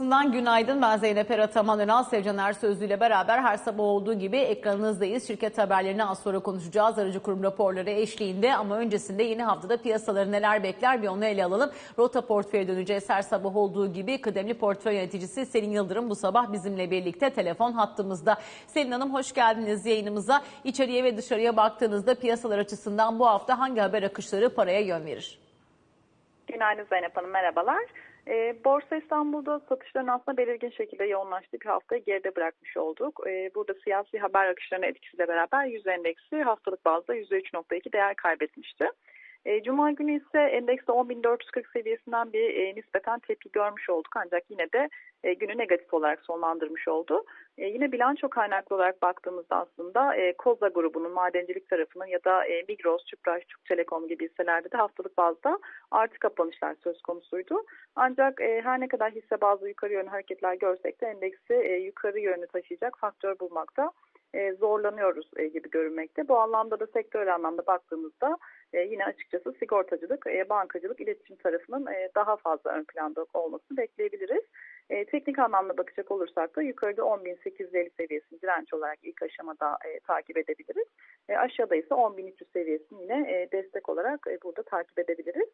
Borsası'ndan günaydın. Ben Zeynep Erataman Önal, Sevcan Ersözlü ile beraber her sabah olduğu gibi ekranınızdayız. Şirket haberlerini az sonra konuşacağız. Aracı kurum raporları eşliğinde ama öncesinde yeni haftada piyasaları neler bekler bir onu ele alalım. Rota portföye döneceğiz her sabah olduğu gibi. Kıdemli portföy yöneticisi Selin Yıldırım bu sabah bizimle birlikte telefon hattımızda. Selin Hanım hoş geldiniz yayınımıza. İçeriye ve dışarıya baktığınızda piyasalar açısından bu hafta hangi haber akışları paraya yön verir? Günaydın Zeynep Hanım, merhabalar. E, Borsa İstanbul'da satışların aslında belirgin şekilde yoğunlaştığı bir haftayı geride bırakmış olduk. E, burada siyasi haber akışlarının etkisiyle beraber yüz endeksi haftalık bazda %3.2 değer kaybetmişti. E, Cuma günü ise endekste 10.440 seviyesinden bir e, nispeten tepki görmüş olduk ancak yine de e, günü negatif olarak sonlandırmış oldu. Yine bilanço kaynaklı olarak baktığımızda aslında e, Koza grubunun madencilik tarafının ya da Migros, Tüpraş, Türk Telekom gibi hisselerde de haftalık bazda artı kapanışlar söz konusuydu. Ancak her ne kadar hisse bazlı yukarı yönlü hareketler görsek de endeksi yukarı yönlü taşıyacak faktör bulmakta e, zorlanıyoruz e, gibi görünmekte. Bu anlamda da sektörel anlamda baktığımızda e, yine açıkçası sigortacılık, bankacılık, iletişim tarafının daha fazla ön planda olmasını bekleyebiliriz. Teknik anlamda bakacak olursak da yukarıda 10.850 seviyesini direnç olarak ilk aşamada takip edebiliriz. Aşağıda ise 10.300 seviyesini yine destek olarak burada takip edebiliriz.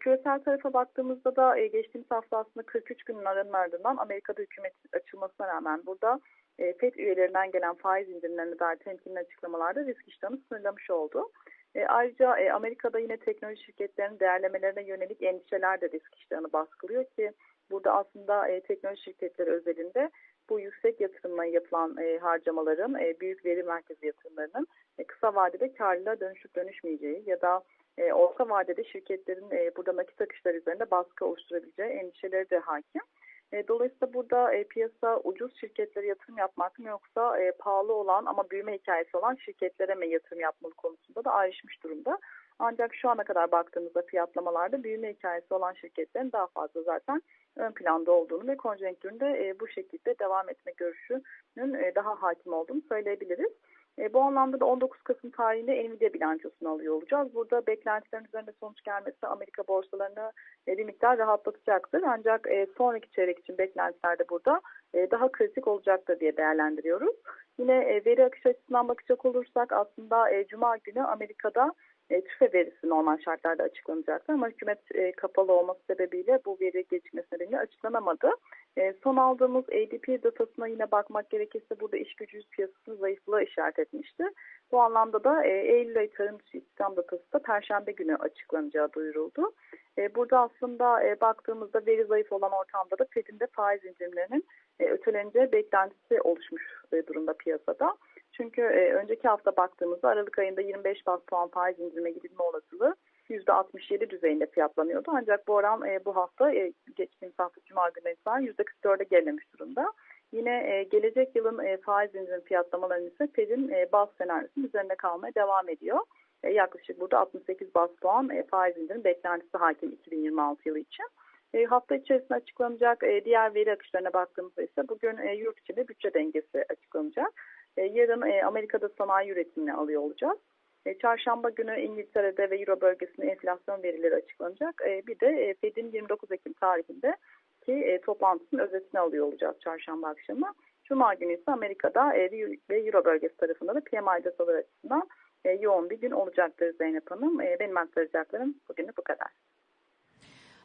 Küresel tarafa baktığımızda da e, geçtiğimiz hafta aslında 43 günün aranın ardından Amerika'da hükümet açılmasına rağmen burada e, FED üyelerinden gelen faiz indirimlerine dair temkinli açıklamalarda risk iştahını sınırlamış oldu. E, ayrıca e, Amerika'da yine teknoloji şirketlerinin değerlemelerine yönelik endişeler de risk iştahını baskılıyor ki burada aslında e, teknoloji şirketleri özelinde bu yüksek yatırımla yapılan e, harcamaların, e, büyük veri merkezi yatırımlarının e, kısa vadede karlılığa dönüşüp dönüşmeyeceği ya da e, orta vadede şirketlerin e, burada nakit akışları üzerinde baskı oluşturabileceği endişeleri de hakim. E, dolayısıyla burada e, piyasa ucuz şirketlere yatırım yapmak mı yoksa e, pahalı olan ama büyüme hikayesi olan şirketlere mi yatırım yapmalı konusunda da ayrışmış durumda. Ancak şu ana kadar baktığımızda fiyatlamalarda büyüme hikayesi olan şirketlerin daha fazla zaten ön planda olduğunu ve konjonktüründe e, bu şekilde devam etme görüşünün daha hakim olduğunu söyleyebiliriz. E, bu anlamda da 19 Kasım tarihinde Nvidia bilançosunu alıyor olacağız. Burada beklentilerin üzerinde sonuç gelmesi Amerika borsalarını e, bir miktar rahatlatacaktır. Ancak e, sonraki çeyrek için beklentiler de burada e, daha kritik olacaktır diye değerlendiriyoruz. Yine e, veri akışı açısından bakacak olursak aslında e, Cuma günü Amerika'da e, tüfe verisi normal şartlarda açıklanacaktı ama hükümet e, kapalı olması sebebiyle bu veri gecikmesi nedeniyle açıklanamadı. E, son aldığımız ADP datasına yine bakmak gerekirse burada iş gücü piyasasının zayıflığı işaret etmişti. Bu anlamda da e, Eylül ayı tarım istihdam datası da Perşembe günü açıklanacağı duyuruldu. E, burada aslında e, baktığımızda veri zayıf olan ortamda da Fed'in de faiz indirimlerinin e, öteleneceği beklentisi oluşmuş e, durumda piyasada. Çünkü e, önceki hafta baktığımızda Aralık ayında 25 bas puan faiz indirime gidilme olasılığı %67 düzeyinde fiyatlanıyordu. Ancak bu oran e, bu hafta e, geçtiğimiz hafta Cuma günü itibaren %44'e gerilemiş durumda. Yine e, gelecek yılın e, faiz indirim fiyatlamalarının ise Fed'in e, baz senaryosunun üzerinde kalmaya devam ediyor. E, yaklaşık burada 68 bas puan e, faiz indirim beklentisi hakim 2026 yılı için. E, hafta içerisinde açıklanacak e, diğer veri akışlarına baktığımızda ise bugün e, yurt içinde bütçe dengesi açıklanacak. E, yarın e, Amerika'da sanayi üretimini alıyor olacağız. E, çarşamba günü İngiltere'de ve Euro bölgesinde enflasyon verileri açıklanacak. Bir de Fed'in 29 Ekim tarihinde ki toplantısının özetini alıyor olacağız çarşamba akşamı. Cuma günü ise Amerika'da ve Euro bölgesi tarafında da PMI dataları açısından yoğun bir gün olacaktır Zeynep Hanım. Benim aktaracaklarım bugünü bu kadar.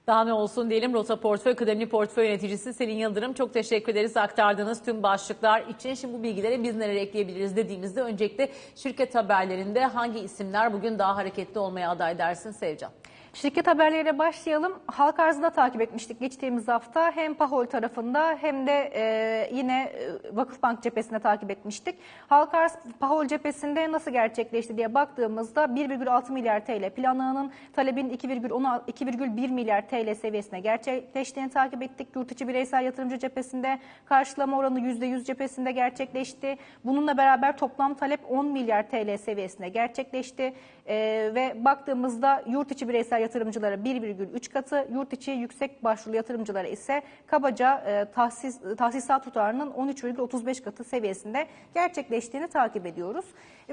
Daha ne olsun diyelim Rota Portföy Kıdemli Portföy Yöneticisi Selin Yıldırım. Çok teşekkür ederiz aktardığınız tüm başlıklar için. Şimdi bu bilgilere biz neler ekleyebiliriz dediğimizde öncelikle şirket haberlerinde hangi isimler bugün daha hareketli olmaya aday dersin Sevcan? Şirket haberleriyle başlayalım. Halk arzında takip etmiştik geçtiğimiz hafta. Hem Pahol tarafında hem de e, yine e, Vakıfbank cephesinde takip etmiştik. Halk arz Pahol cephesinde nasıl gerçekleşti diye baktığımızda 1,6 milyar TL planlanan talebin 2,1 milyar TL seviyesine gerçekleştiğini takip ettik. Yurt içi bireysel yatırımcı cephesinde karşılama oranı %100 cephesinde gerçekleşti. Bununla beraber toplam talep 10 milyar TL seviyesine gerçekleşti. E, ve baktığımızda yurt içi bireysel yatırımcılara 1,3 katı, yurt içi yüksek başvuru yatırımcılara ise kabaca e, tahsis, tahsisat tutarının 13,35 katı seviyesinde gerçekleştiğini takip ediyoruz.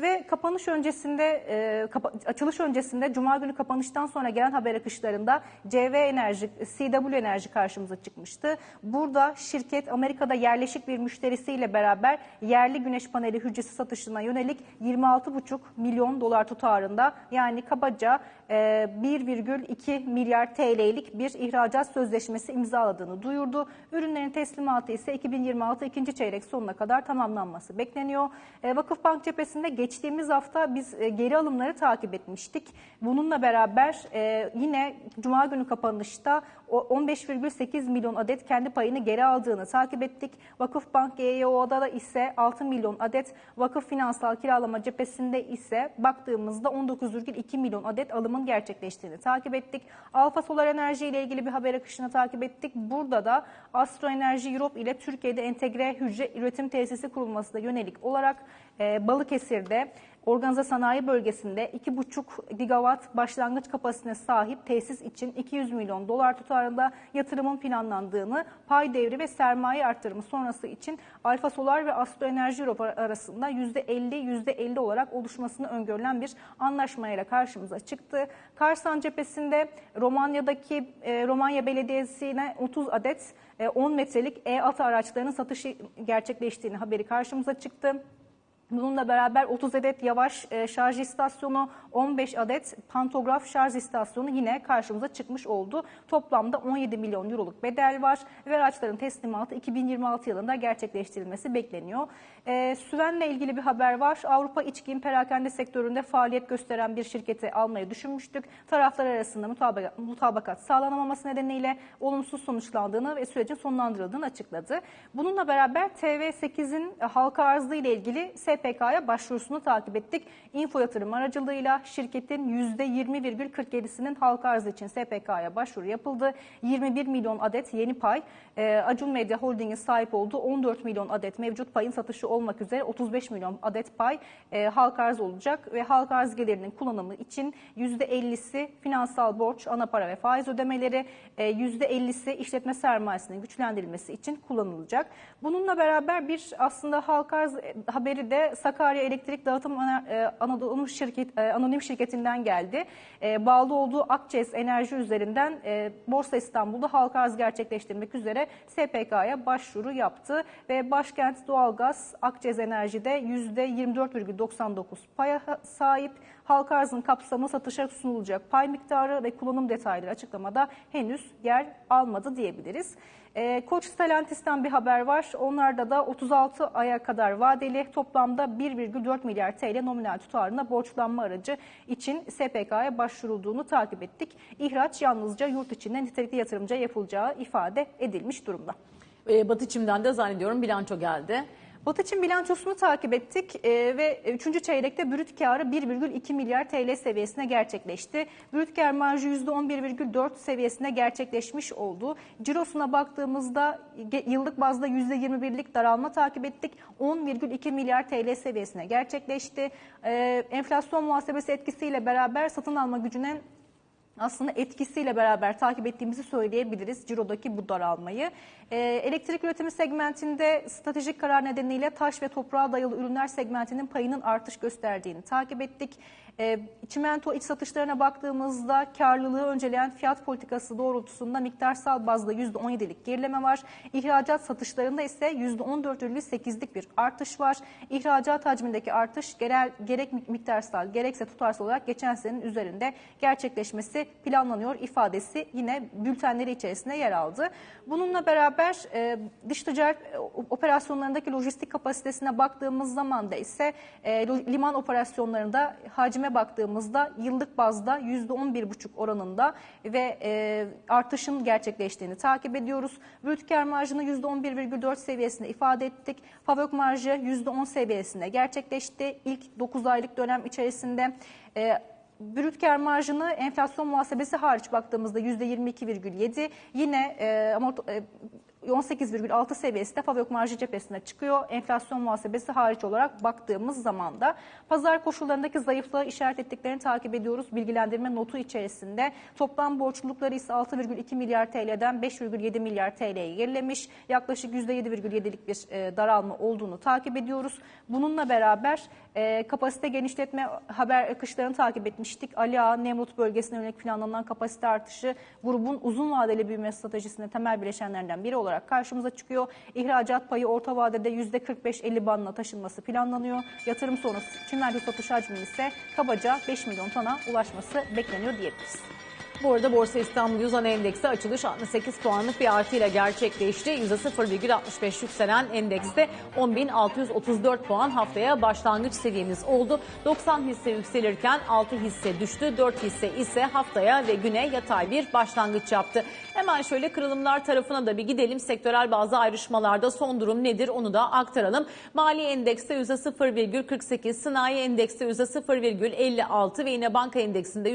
Ve kapanış öncesinde, e, kapa- açılış öncesinde Cuma günü kapanıştan sonra gelen haber akışlarında CV Enerji, CW Enerji karşımıza çıkmıştı. Burada şirket Amerika'da yerleşik bir müşterisiyle beraber yerli güneş paneli hücresi satışına yönelik 26,5 milyon dolar tutarında yani kabaca e, 1,2 milyar TL'lik bir ihracat sözleşmesi imzaladığını duyurdu. Ürünlerin teslimatı ise 2026 ikinci çeyrek sonuna kadar tamamlanması bekleniyor. E, Vakıfbank cephesinde geçtiğimiz hafta biz e, geri alımları takip etmiştik. Bununla beraber e, yine Cuma günü kapanışta 15,8 milyon adet kendi payını geri aldığını takip ettik. Vakıfbank GYO'da da ise 6 milyon adet, Vakıf Finansal Kiralama cephesinde ise baktığımızda 19,2 milyon adet alımın gerçekleştiğini takip ettik. Alfa Solar Enerji ile ilgili bir haber akışını takip ettik. Burada da Astro Enerji Europe ile Türkiye'de entegre hücre üretim tesisi kurulmasına yönelik olarak e, Balıkesir'de Organize sanayi bölgesinde 2,5 gigawatt başlangıç kapasitesine sahip tesis için 200 milyon dolar tutarında yatırımın planlandığını, pay devri ve sermaye artırımı sonrası için Alfa Solar ve Astro Enerji Europe arasında %50 %50 olarak oluşmasını öngörülen bir anlaşmayla karşımıza çıktı. Karsan cephesinde Romanya'daki e, Romanya Belediyesi'ne 30 adet e, 10 metrelik E-ATA araçlarının satışı gerçekleştiğini haberi karşımıza çıktı. Bununla beraber 30 adet yavaş e, şarj istasyonu, 15 adet pantograf şarj istasyonu yine karşımıza çıkmış oldu. Toplamda 17 milyon euroluk bedel var ve araçların teslimatı 2026 yılında gerçekleştirilmesi bekleniyor. E, Süven'le ilgili bir haber var. Avrupa içkin perakende sektöründe faaliyet gösteren bir şirketi almayı düşünmüştük. Taraflar arasında mutabakat, mutabakat sağlanamaması nedeniyle olumsuz sonuçlandığını ve sürecin sonlandırıldığını açıkladı. Bununla beraber TV8'in halka arzı ile ilgili SPK'ya başvurusunu takip ettik. Info yatırım aracılığıyla şirketin %20,47'sinin halka arzı için SPK'ya başvuru yapıldı. 21 milyon adet yeni pay, e, Acun Medya Holding'in sahip olduğu 14 milyon adet mevcut payın satışı olmak üzere 35 milyon adet pay e, halka arz olacak ve halka arz gelirinin kullanımı için %50'si finansal borç, ana para ve faiz ödemeleri, e, %50'si işletme sermayesinin güçlendirilmesi için kullanılacak. Bununla beraber bir aslında halka arz haberi de Sakarya Elektrik Dağıtım e, Anadolu Şirket, e, Anonim Şirketi'nden geldi. E, Bağlı olduğu Akçes Enerji üzerinden Borsa İstanbul'da halka arz gerçekleştirmek üzere SPK'ya başvuru yaptı ve Başkent Doğalgaz Akçes Enerji'de %24,99 paya sahip. Halka arzın kapsamı satışa sunulacak pay miktarı ve kullanım detayları açıklamada henüz yer almadı diyebiliriz. E, Koç Stellantis'ten bir haber var. Onlarda da 36 aya kadar vadeli toplamda 1,4 milyar TL nominal tutarında borçlanma aracı için SPK'ya başvurulduğunu takip ettik. İhraç yalnızca yurt içinde nitelikli yatırımcıya yapılacağı ifade edilmiş durumda. Ee, Batı Çim'den de zannediyorum bilanço geldi. Batı Çin bilançosunu takip ettik e, ve 3. çeyrekte brüt karı 1,2 milyar TL seviyesine gerçekleşti. Brüt kar marjı %11,4 seviyesine gerçekleşmiş oldu. Cirosuna baktığımızda yıllık bazda %21'lik daralma takip ettik. 10,2 milyar TL seviyesine gerçekleşti. E, enflasyon muhasebesi etkisiyle beraber satın alma gücüne aslında etkisiyle beraber takip ettiğimizi söyleyebiliriz Ciro'daki bu daralmayı. Ee, elektrik üretimi segmentinde stratejik karar nedeniyle taş ve toprağa dayalı ürünler segmentinin payının artış gösterdiğini takip ettik. Ee, çimento iç satışlarına baktığımızda karlılığı önceleyen fiyat politikası doğrultusunda miktarsal bazda %17'lik gerileme var. İhracat satışlarında ise %14,8'lik bir artış var. İhracat hacmindeki artış genel, gerek miktarsal gerekse tutarsal olarak geçen senenin üzerinde gerçekleşmesi planlanıyor ifadesi yine bültenleri içerisinde yer aldı. Bununla beraber e, dış ticaret e, operasyonlarındaki lojistik kapasitesine baktığımız zaman da ise e, liman operasyonlarında hacme baktığımızda yıllık bazda %11,5 oranında ve e, artışın gerçekleştiğini takip ediyoruz. Brüt kar marjını %11,4 seviyesinde ifade ettik. Favök marjı %10 seviyesinde gerçekleşti. İlk 9 aylık dönem içerisinde e, Brüt kar marjını enflasyon muhasebesi hariç baktığımızda %22,7 yine e, amort- e, 18,6 seviyesi de FAVÖK marjı cephesine çıkıyor. Enflasyon muhasebesi hariç olarak baktığımız zaman da pazar koşullarındaki zayıflığı işaret ettiklerini takip ediyoruz. Bilgilendirme notu içerisinde toplam borçlulukları ise 6,2 milyar TL'den 5,7 milyar TL'ye gerilemiş. Yaklaşık %7,7'lik bir e, daralma olduğunu takip ediyoruz. Bununla beraber e, kapasite genişletme haber akışlarını takip etmiştik. Ali Ağa, Nemrut bölgesine yönelik planlanan kapasite artışı grubun uzun vadeli büyüme stratejisinde temel bileşenlerinden biri olarak karşımıza çıkıyor. İhracat payı orta vadede %45-50 bandına taşınması planlanıyor. Yatırım sonrası çimento satış hacmi ise kabaca 5 milyon tona ulaşması bekleniyor diyebiliriz. Bu arada Borsa İstanbul Yüzan Endeksi açılış 68 puanlık bir artıyla gerçekleşti. %0,65 yükselen endekste 10.634 puan haftaya başlangıç seviyemiz oldu. 90 hisse yükselirken 6 hisse düştü. 4 hisse ise haftaya ve güne yatay bir başlangıç yaptı. Hemen şöyle kırılımlar tarafına da bir gidelim. Sektörel bazı ayrışmalarda son durum nedir onu da aktaralım. Mali endekste %0,48, sanayi endekste %0,56 ve yine banka endeksinde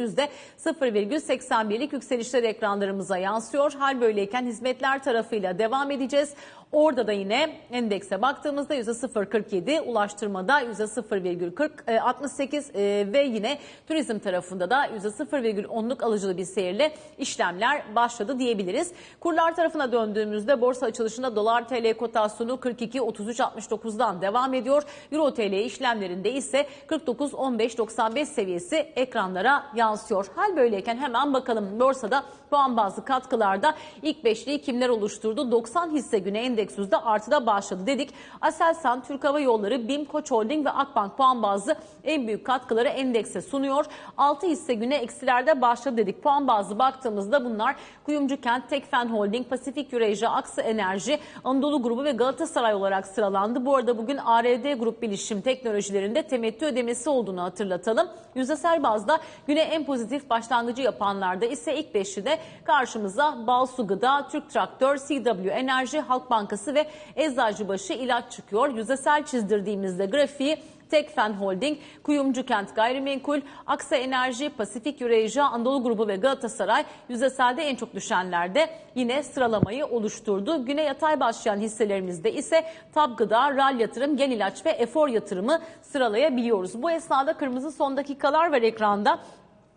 %0,81'lik yükselişler ekranlarımıza yansıyor. Hal böyleyken hizmetler tarafıyla devam edeceğiz. Orada da yine endekse baktığımızda %0,47, ulaştırmada %0,68 e, ve yine turizm tarafında da %0,10'luk alıcılı bir seyirle işlemler başladı diyebiliriz. Kurlar tarafına döndüğümüzde borsa açılışında dolar TL kotasyonu 42.33.69'dan devam ediyor. Euro TL işlemlerinde ise 49.15.95 seviyesi ekranlara yansıyor. Hal böyleyken hemen bakalım borsada puan bazlı katkılarda ilk beşliği kimler oluşturdu? 90 hisse güne endeksüzde artıda başladı dedik. Aselsan, Türk Hava Yolları, BİM, Koç Holding ve Akbank puan bazlı en büyük katkıları endekse sunuyor. 6 hisse güne eksilerde başladı dedik. Puan bazlı baktığımızda bunlar Kuyumcu Kent, Tekfen Holding, Pasifik Eurasia, Aksı Enerji, Anadolu Grubu ve Galatasaray olarak sıralandı. Bu arada bugün ARD Grup Bilişim Teknolojilerinde temettü ödemesi olduğunu hatırlatalım. Yüzdesel bazda güne en pozitif başlangıcı yapanlarda ise ilk beşli de karşımıza Balsu Gıda, Türk Traktör, CW Enerji, Halk Bankası ve Eczacıbaşı ilaç çıkıyor. Yüzdesel çizdirdiğimizde grafiği Tekfen Holding, Kuyumcu Kent Gayrimenkul, Aksa Enerji, Pasifik Eurasia, Anadolu Grubu ve Galatasaray yüzdeselde en çok düşenlerde yine sıralamayı oluşturdu. Güne yatay başlayan hisselerimizde ise Tab Gıda, Ral Yatırım, Gen İlaç ve Efor Yatırımı sıralayabiliyoruz. Bu esnada kırmızı son dakikalar var ekranda.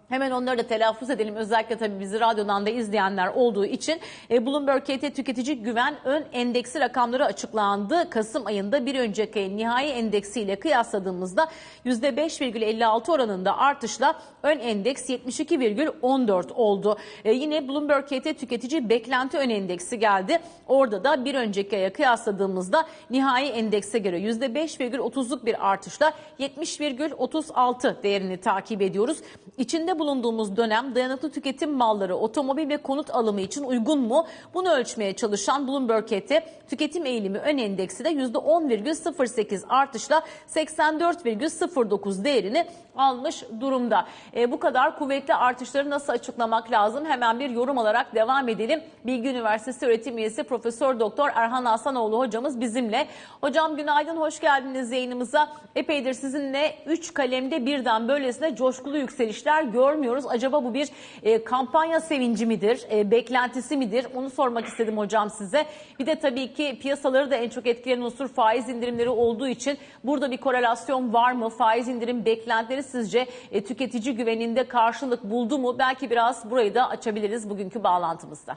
Hemen onları da telaffuz edelim. Özellikle tabii bizi radyodan da izleyenler olduğu için e, Bloomberg KT Tüketici Güven Ön Endeksi rakamları açıklandı. Kasım ayında bir önceki ayın nihai endeksiyle kıyasladığımızda %5,56 oranında artışla ön endeks 72,14 oldu. E, yine Bloomberg KT Tüketici Beklenti Ön Endeksi geldi. Orada da bir önceki aya kıyasladığımızda nihai endekse göre %5,30'luk bir artışla 70,36 değerini takip ediyoruz. İçinde bulunduğumuz dönem dayanıklı tüketim malları, otomobil ve konut alımı için uygun mu? Bunu ölçmeye çalışan Bloomberg KT tüketim eğilimi ön endeksi de %10,08 artışla 84,09 değerini almış durumda. E, bu kadar kuvvetli artışları nasıl açıklamak lazım? Hemen bir yorum alarak devam edelim. Bilgi Üniversitesi öğretim üyesi Profesör Doktor Erhan Hasanoğlu hocamız bizimle. Hocam günaydın, hoş geldiniz yayınımıza. Epeydir sizinle 3 kalemde birden böylesine coşkulu yükselişler görmüyoruz. Acaba bu bir e, kampanya sevinci midir, e, beklentisi midir? Onu sormak istedim hocam size. Bir de tabii ki piyasaları da en çok etkileyen unsur faiz indirimleri olduğu için burada bir korelasyon var mı? Faiz indirim beklentileri sizce e, tüketici güveninde karşılık buldu mu? Belki biraz burayı da açabiliriz bugünkü bağlantımızda.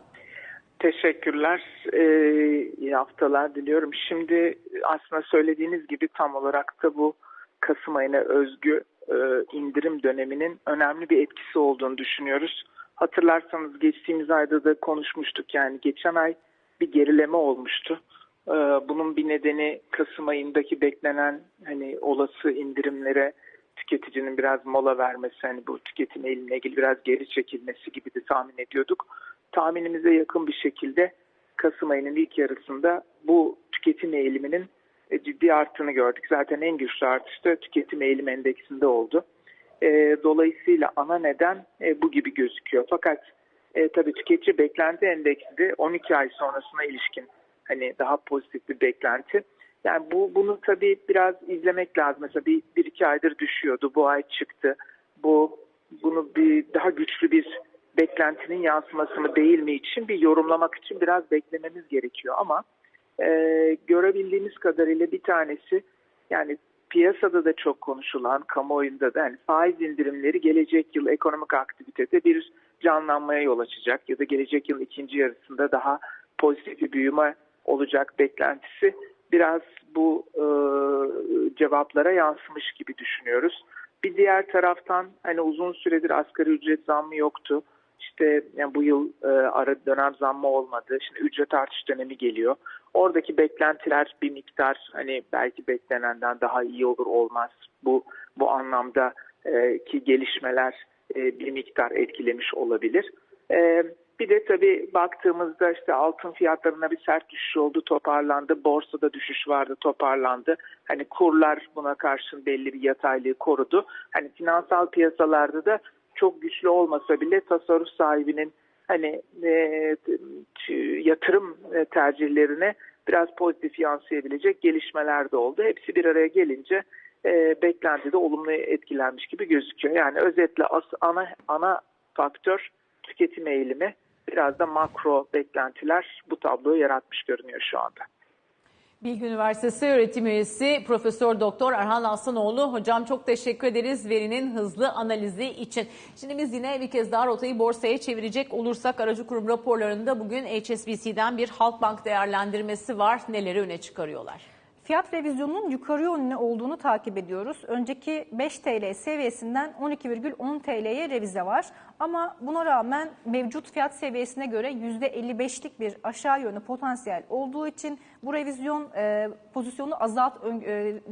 Teşekkürler. Ee, iyi haftalar diliyorum. Şimdi aslında söylediğiniz gibi tam olarak da bu Kasım ayına özgü e, indirim döneminin önemli bir etkisi olduğunu düşünüyoruz. Hatırlarsanız geçtiğimiz ayda da konuşmuştuk. Yani geçen ay bir gerileme olmuştu. Ee, bunun bir nedeni Kasım ayındaki beklenen hani olası indirimlere tüketicinin biraz mola vermesi, hani bu tüketim eğilimine ilgili biraz geri çekilmesi gibi de tahmin ediyorduk. Tahminimize yakın bir şekilde Kasım ayının ilk yarısında bu tüketim eğiliminin e, ciddi arttığını gördük. Zaten en güçlü artış da tüketim eğilim endeksinde oldu. E, dolayısıyla ana neden e, bu gibi gözüküyor. Fakat e, tabii tüketici beklenti endeksi de 12 ay sonrasına ilişkin hani daha pozitif bir beklenti. Yani bu bunu tabii biraz izlemek lazım. Mesela bir, bir iki aydır düşüyordu. Bu ay çıktı. Bu bunu bir daha güçlü bir beklentinin yansıması mı değil mi için bir yorumlamak için biraz beklememiz gerekiyor ama e, görebildiğimiz kadarıyla bir tanesi yani piyasada da çok konuşulan kamuoyunda da yani faiz indirimleri gelecek yıl ekonomik aktivitede bir canlanmaya yol açacak ya da gelecek yıl ikinci yarısında daha pozitif bir büyüme olacak beklentisi biraz bu e, cevaplara yansımış gibi düşünüyoruz. Bir diğer taraftan hani uzun süredir asgari ücret zammı yoktu. İşte yani bu yıl e, ara dönem zammı olmadı. Şimdi ücret artış dönemi geliyor. Oradaki beklentiler bir miktar hani belki beklenenden daha iyi olur olmaz. Bu bu anlamda e, ki gelişmeler e, bir miktar etkilemiş olabilir. E, bir de tabii baktığımızda işte altın fiyatlarına bir sert düşüş oldu, toparlandı. Borsada düşüş vardı, toparlandı. Hani kurlar buna karşın belli bir yataylığı korudu. Hani finansal piyasalarda da çok güçlü olmasa bile tasarruf sahibinin hani e, yatırım tercihlerine biraz pozitif yansıyabilecek gelişmeler de oldu. Hepsi bir araya gelince e, beklentide olumlu etkilenmiş gibi gözüküyor. Yani özetle as, ana ana faktör tüketim eğilimi biraz da makro beklentiler bu tabloyu yaratmış görünüyor şu anda. Bilgi Üniversitesi öğretim üyesi Profesör Doktor Erhan Aslanoğlu hocam çok teşekkür ederiz verinin hızlı analizi için. Şimdi biz yine bir kez daha rotayı borsaya çevirecek olursak aracı kurum raporlarında bugün HSBC'den bir Halkbank değerlendirmesi var. Neleri öne çıkarıyorlar? Fiyat revizyonunun yukarı yönlü olduğunu takip ediyoruz. Önceki 5 TL seviyesinden 12,10 TL'ye revize var. Ama buna rağmen mevcut fiyat seviyesine göre %55'lik bir aşağı yönlü potansiyel olduğu için bu revizyon e, pozisyonu azalt e,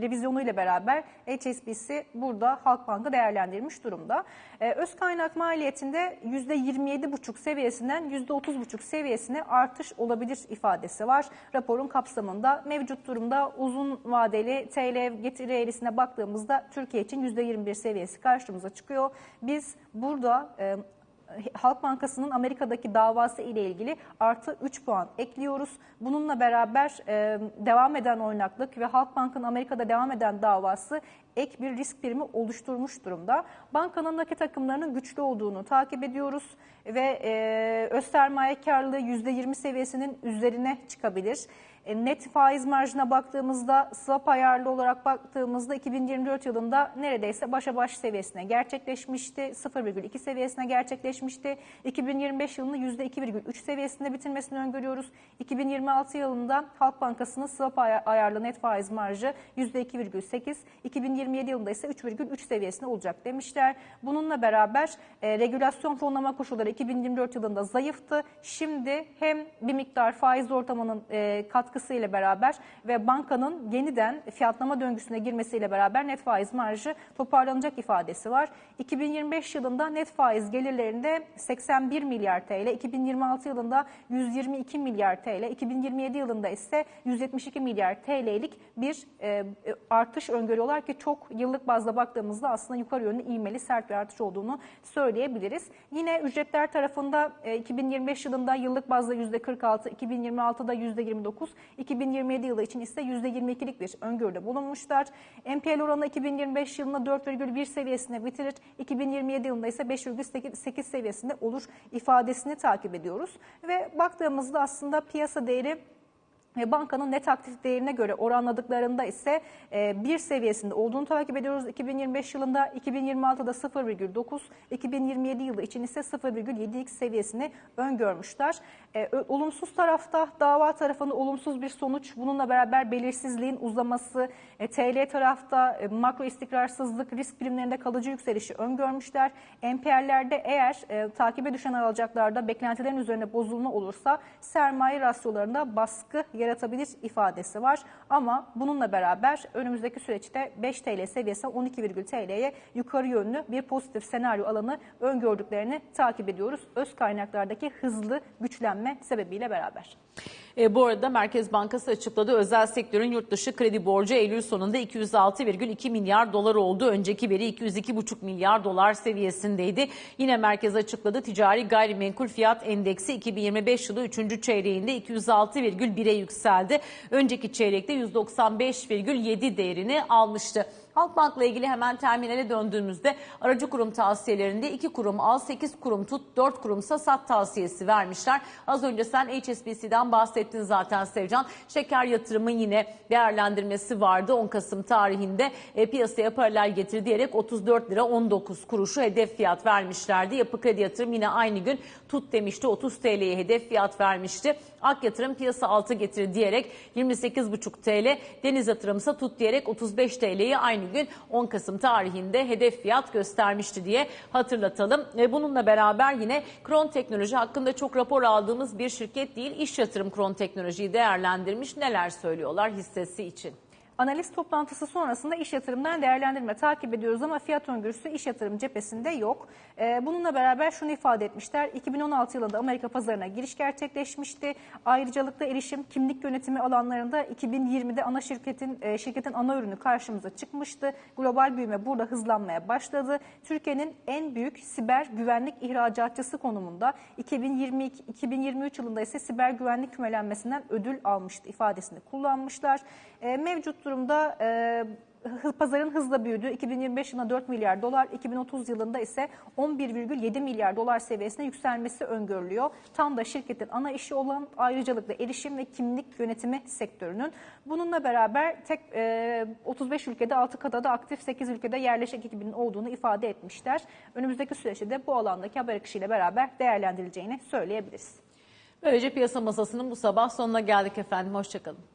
revizyonu ile beraber HSBC burada Halkbank'ı değerlendirmiş durumda. E, öz kaynak maliyetinde %27,5 seviyesinden %30,5 seviyesine artış olabilir ifadesi var. Raporun kapsamında mevcut durumda uzun vadeli TL getiri eğrisine baktığımızda Türkiye için %21 seviyesi karşımıza çıkıyor. Biz burada e, Halk Bankası'nın Amerika'daki davası ile ilgili artı 3 puan ekliyoruz. Bununla beraber e, devam eden oynaklık ve Halkbank'ın Amerika'da devam eden davası ek bir risk primi oluşturmuş durumda. Bankanın nakit akımlarının güçlü olduğunu takip ediyoruz ve e, öz sermaye karlılığı %20 seviyesinin üzerine çıkabilir. E, net faiz marjına baktığımızda swap ayarlı olarak baktığımızda 2024 yılında neredeyse başa baş seviyesine gerçekleşmişti. 0,2 seviyesine gerçekleşmişti. 2025 yılını %2,3 seviyesinde bitirmesini öngörüyoruz. 2026 yılında Halk Bankası'nın swap ayarlı net faiz marjı %2,8. 2027 yılında ise 3,3 seviyesinde olacak demişler. Bununla beraber e, regülasyon fonlama koşulları 2024 yılında zayıftı. Şimdi hem bir miktar faiz ortamının e, katkı katkısıyla beraber ve bankanın yeniden fiyatlama döngüsüne girmesiyle beraber net faiz marjı toparlanacak ifadesi var. 2025 yılında net faiz gelirlerinde 81 milyar TL, 2026 yılında 122 milyar TL, 2027 yılında ise 172 milyar TL'lik bir e, artış öngörüyorlar ki çok yıllık bazda baktığımızda aslında yukarı yönlü ivmeli sert bir artış olduğunu söyleyebiliriz. Yine ücretler tarafında e, 2025 yılında yıllık bazda %46, 2026'da %29, 2027 yılı için ise %22'lik bir öngörüde bulunmuşlar. NPL oranı 2025 yılında 4,1 seviyesine bitirir. 2027 yılında ise 5,8 seviyesinde olur ifadesini takip ediyoruz. Ve baktığımızda aslında piyasa değeri bankanın net aktif değerine göre oranladıklarında ise 1 e, seviyesinde olduğunu takip ediyoruz. 2025 yılında 2026'da 0,9, 2027 yılı için ise 0,7x seviyesini öngörmüşler. E, olumsuz tarafta dava tarafında olumsuz bir sonuç. Bununla beraber belirsizliğin uzaması, e, TL tarafta makro istikrarsızlık, risk birimlerinde kalıcı yükselişi öngörmüşler. NPL'lerde eğer takibe düşen alacaklarda beklentilerin üzerine bozulma olursa sermaye rasyolarında baskı yaratabilir ifadesi var. Ama bununla beraber önümüzdeki süreçte 5 TL seviyesi 12, TL'ye yukarı yönlü bir pozitif senaryo alanı öngördüklerini takip ediyoruz. Öz kaynaklardaki hızlı güçlenme sebebiyle beraber. E, bu arada Merkez Bankası açıkladı özel sektörün yurt dışı kredi borcu Eylül sonunda 206,2 milyar dolar oldu. Önceki veri 202,5 milyar dolar seviyesindeydi. Yine merkez açıkladı ticari gayrimenkul fiyat endeksi 2025 yılı 3. çeyreğinde 206,1'e yükseldi. Önceki çeyrekte 195,7 değerini almıştı. Halkbank'la ilgili hemen terminale döndüğümüzde aracı kurum tavsiyelerinde 2 kurum al, 8 kurum tut, 4 kurumsa sat tavsiyesi vermişler. Az önce sen HSBC'den bahsettin zaten Sevcan. Şeker yatırımın yine değerlendirmesi vardı 10 Kasım tarihinde e, piyasaya paralel getir diyerek 34 lira 19 kuruşu hedef fiyat vermişlerdi. Yapı Kredi Yatırım yine aynı gün tut demişti 30 TL'ye hedef fiyat vermişti. Ak Yatırım piyasa altı getir diyerek 28,5 TL, Deniz Yatırım ise tut diyerek 35 TL'yi aynı gün 10 Kasım tarihinde hedef fiyat göstermişti diye hatırlatalım. Bununla beraber yine Kron Teknoloji hakkında çok rapor aldığımız bir şirket değil, iş yatırım Kron Teknoloji'yi değerlendirmiş. Neler söylüyorlar hissesi için? Analiz toplantısı sonrasında iş yatırımdan değerlendirme takip ediyoruz ama fiyat öngörüsü iş yatırım cephesinde yok. Ee, bununla beraber şunu ifade etmişler. 2016 yılında Amerika pazarına giriş gerçekleşmişti. Ayrıcalıklı erişim kimlik yönetimi alanlarında 2020'de ana şirketin e, şirketin ana ürünü karşımıza çıkmıştı. Global büyüme burada hızlanmaya başladı. Türkiye'nin en büyük siber güvenlik ihracatçısı konumunda 2022 2023 yılında ise siber güvenlik kümelenmesinden ödül almıştı ifadesini kullanmışlar. E, durumda e, pazarın hızla büyüdüğü 2025 yılında 4 milyar dolar, 2030 yılında ise 11,7 milyar dolar seviyesine yükselmesi öngörülüyor. Tam da şirketin ana işi olan ayrıcalıklı erişim ve kimlik yönetimi sektörünün. Bununla beraber tek e, 35 ülkede 6 kadada aktif 8 ülkede yerleşik ekibinin olduğunu ifade etmişler. Önümüzdeki süreçte de bu alandaki haber akışıyla beraber değerlendirileceğini söyleyebiliriz. Böylece piyasa masasının bu sabah sonuna geldik efendim. Hoşçakalın.